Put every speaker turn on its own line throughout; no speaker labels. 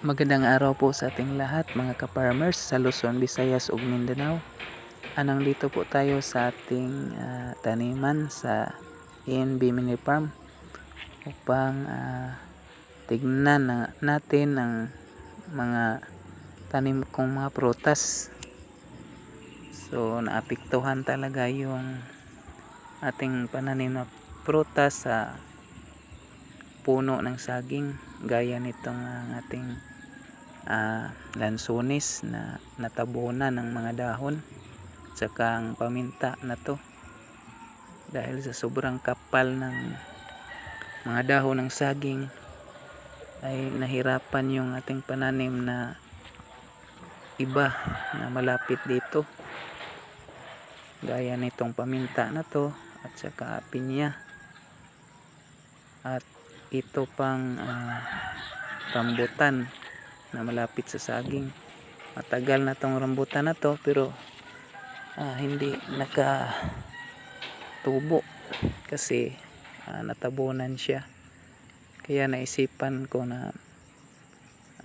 Magandang araw po sa ating lahat mga ka-farmers sa Luzon, Visayas ug Mindanao. Anang dito po tayo sa ating ah, taniman sa ENB Mini Farm upang ah, tignan na, natin ang mga tanim kong mga prutas. So naapektuhan talaga yung ating pananim na prutas sa puno ng saging gaya nitong ang ating ah, lansones na natabunan ng mga dahon tsaka ang paminta na to. Dahil sa sobrang kapal ng mga dahon ng saging ay nahirapan yung ating pananim na iba na malapit dito. Gaya nitong paminta na to at saka pinya. At ito pang ah, rambutan na malapit sa saging. Matagal na tong rambutan na to pero ah, hindi naka tubo kasi ah, natabunan siya. Kaya naisipan ko na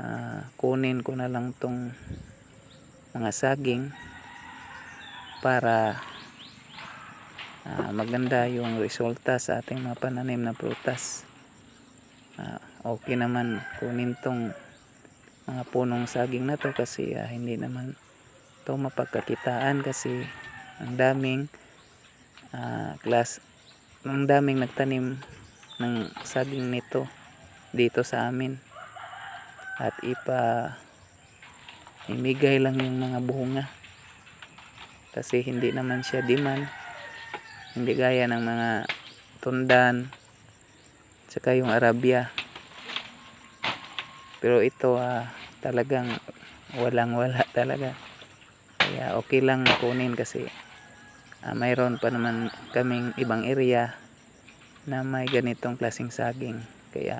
ah, kunin ko na lang tong mga saging para ah, maganda yung resulta sa ating mga pananim na prutas Ah, okay naman kunin tong mga punong saging na to kasi ah, hindi naman to mapagkakitaan kasi ang daming ah, class ang daming nagtanim ng saging nito dito sa amin. At ipa imigay lang yung mga bunga. Kasi hindi naman siya demand. Hindi gaya ng mga tundan tsaka yung Arabia. Pero ito ah, talagang walang wala talaga. Kaya okay lang kunin kasi ah, mayroon pa naman kaming ibang area na may ganitong klaseng saging. Kaya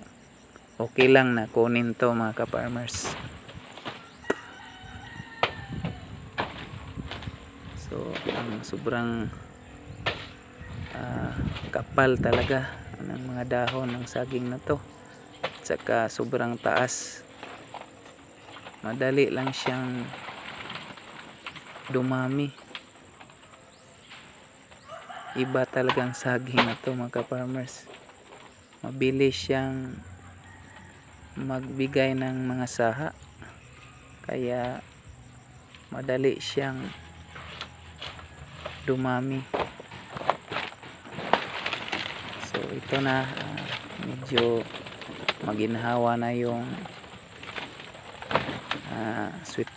okay lang na kunin to mga ka-farmers. So ang sobrang ah, kapal talaga ng mga dahon ng saging na to. Tsaka sobrang taas. Madali lang siyang dumami. Iba talagang saging na to mga farmers mabilis siyang magbigay ng mga saha. Kaya madali siyang dumami so ito na ah, medyo maginhawa na yung ah, sweet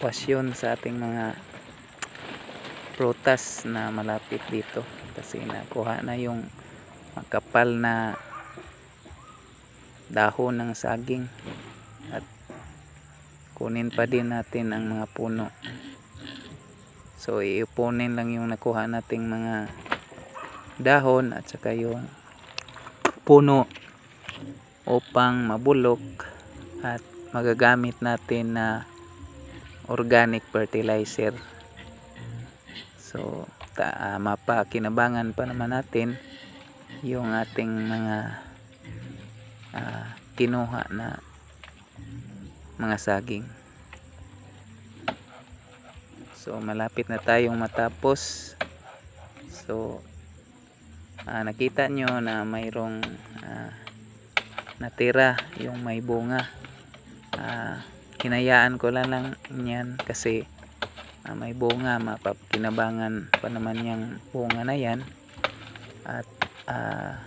passion sa ating mga prutas na malapit dito. Kasi nakuha na yung makapal na dahon ng saging. At kunin pa din natin ang mga puno. So iupunin lang yung nakuha nating mga dahon at saka yung puno upang mabulok at magagamit natin na organic fertilizer. So ta, uh, mapakinabangan pa naman natin yung ating mga uh, kinuha na mga saging. So malapit na tayong matapos. So uh, nakita nyo na mayroong uh, natira yung may bunga. Uh, hinayaan ko lang lang yan kasi uh, may bunga. Mapapakinabangan pa naman yung bunga na yan. At uh,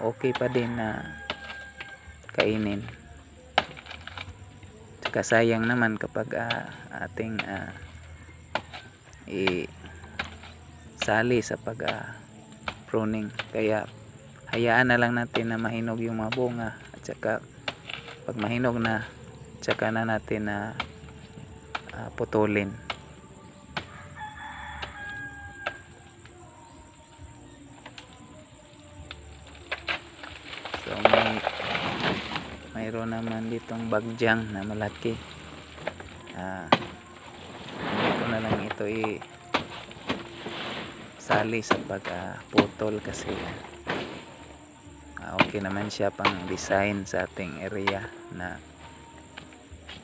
okay pa din na kainin. Saka sayang naman kapag uh, ating uh, i sali sa pag uh, pruning. Kaya hayaan na lang natin na mahinog yung mga bunga. At saka pag mahinog na saka na natin na uh, putulin. So may mayroon naman ditong bagyang na malaki. Ah hindi na lang ito i sali sa pag uh, kasi ah, okay naman siya pang design sa ating area na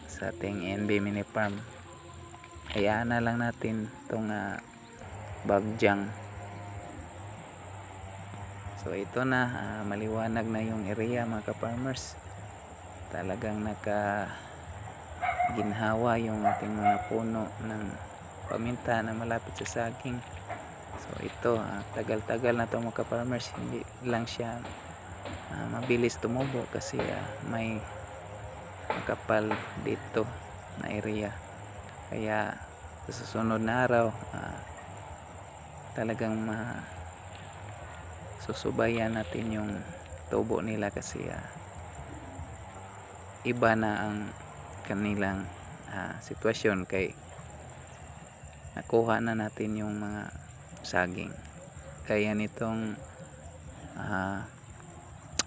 sa ating NB Mini Farm. Hayaan na lang natin itong uh, bagyang. So ito na, ah, maliwanag na yung area mga ka-farmers. Talagang naka ginhawa yung ating mga puno ng paminta na malapit sa saging. So ito, ah, tagal-tagal na to mga ka-farmers, hindi lang siya ah, mabilis tumubo kasi ah, may makapal dito na area. Kaya sa susunod na araw, ah, talagang ma susubayan natin yung tubo nila kasi ah, iba na ang kanilang ah, sitwasyon kay nakuha na natin yung mga saging. Kaya nitong ah,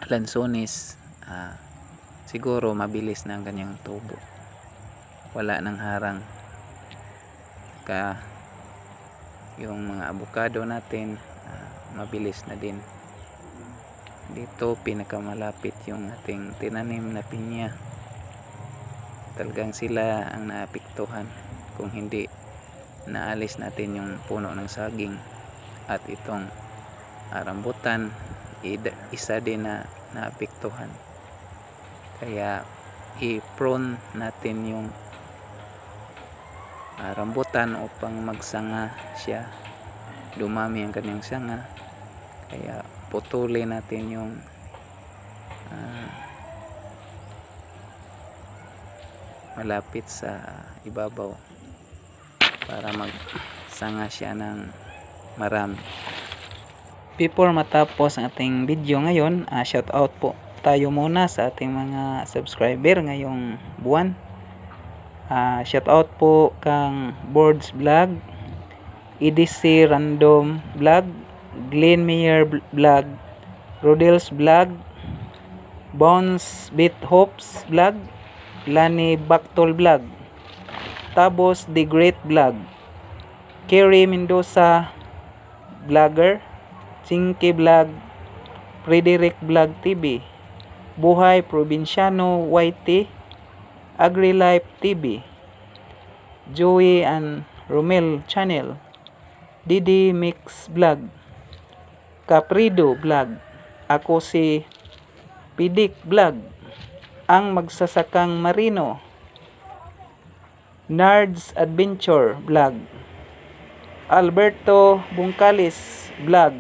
lansones ah, siguro mabilis na ang kanyang tubo. Wala nang harang. Ka yung mga abukado natin ah, mabilis na din. Dito pinakamalapit yung ating tinanim na pinya. Talagang sila ang naapektuhan kung hindi naalis natin yung puno ng saging at itong rambutan isa din na naapektuhan. Kaya i-prone natin yung ah, rambutan upang magsanga siya. Dumami ang kanyang sanga. Kaya putulin natin yung ah, malapit sa ibabaw para magsanga siya ng marami. Before matapos ang ating video ngayon ah, shout out po tayo muna sa ating mga subscriber ngayong buwan. Ah, shout out po kang Boards Vlog EDC Random Vlog Glenn Mayer Vlog Rodels Vlog Bones Bit Hopes Vlog Lani Bactol Vlog Tabos The Great Vlog. Kerry Mendoza Vlogger. Chinky Vlog. Frederick Vlog TV Buhay Probinsyano YT AgriLife TV Joey and Romel Channel. Didi Mix Vlog. Caprido Vlog. Ako si Pidik Vlog. Ang Magsasakang Marino Nards Adventure Vlog. Alberto Bungkalis Vlog.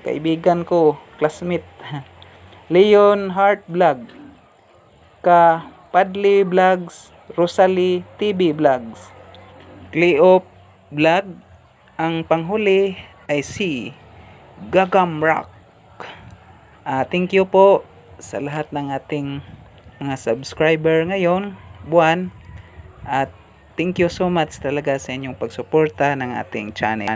Kaibigan ko, classmate. Leon Hart Vlog. Ka Padli Vlogs Rosalie TV Vlogs. Cleo Vlog. Ang panghuli ay si Gagam Rock. Ah, thank you po sa lahat ng ating mga subscriber ngayon, buwan. At thank you so much talaga sa inyong pagsuporta ng ating channel.